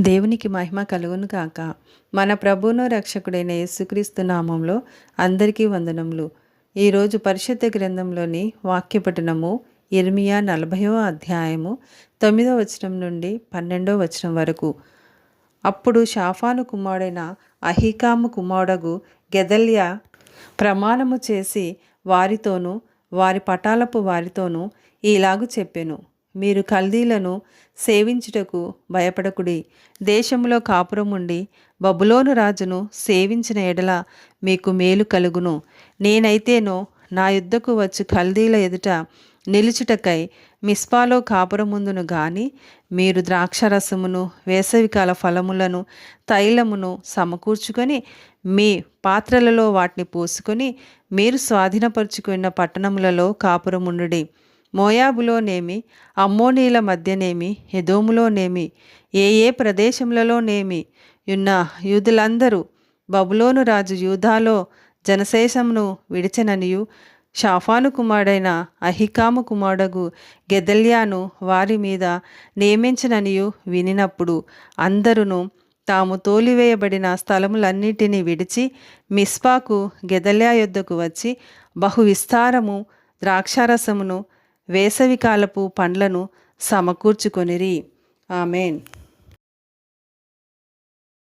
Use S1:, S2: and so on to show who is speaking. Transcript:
S1: దేవునికి మహిమ కలుగును కాక మన ప్రభువును రక్షకుడైన యేసుక్రీస్తు నామంలో అందరికీ వందనములు. ఈరోజు పరిశుద్ధ గ్రంథంలోని వాక్యపఠనము ఇర్మియా నలభైవ అధ్యాయము తొమ్మిదో వచనం నుండి పన్నెండో వచనం వరకు. అప్పుడు షాఫాను కుమారుడైన అహికాము కుమారుడగు గెదల్యా ప్రమాణము చేసి వారితోనూ వారి పటాలపు వారితోనూ ఈలాగు చెప్పెను. మీరు కల్దీలను సేవించుటకు భయపడకుడి. దేశంలో కాపురముండి బబులోను రాజును సేవించిన ఎడల మీకు మేలు కలుగును. నేనైతేనో నా యుద్ధకు వచ్చి కల్దీల ఎదుట నిలుచుటకై మిస్పాలో కాపురముందును గాని మీరు ద్రాక్షరసమును వేసవికాల ఫలములను తైలమును సమకూర్చుకొని మీ పాత్రలలో వాటిని పోసుకొని మీరు స్వాధీనపరుచుకున్న పట్టణములలో కాపురముండుడి. మోయాబులోనేమి అమ్మోనీల మధ్యనేమి ఎదోములోనేమి ఏ ఏ ప్రదేశములలోనేమి ఉన్న యూదులందరూ బబులోను రాజు యూధాలో జనశేషమును విడిచెననియు షాఫాను కుమారుడైన అహికాము కుమారుడగు గెదల్యాను వారి మీద నియమించననియు వినినప్పుడు అందరును తాము తోలివేయబడిన స్థలములన్నిటినీ విడిచి మిస్పాకు గెదల్యా యొద్దకు వచ్చి బహు విస్తారము ద్రాక్షారసమును వేసవికాలపు పండ్లను సమకూర్చుకొనిరి. ఆమెన్.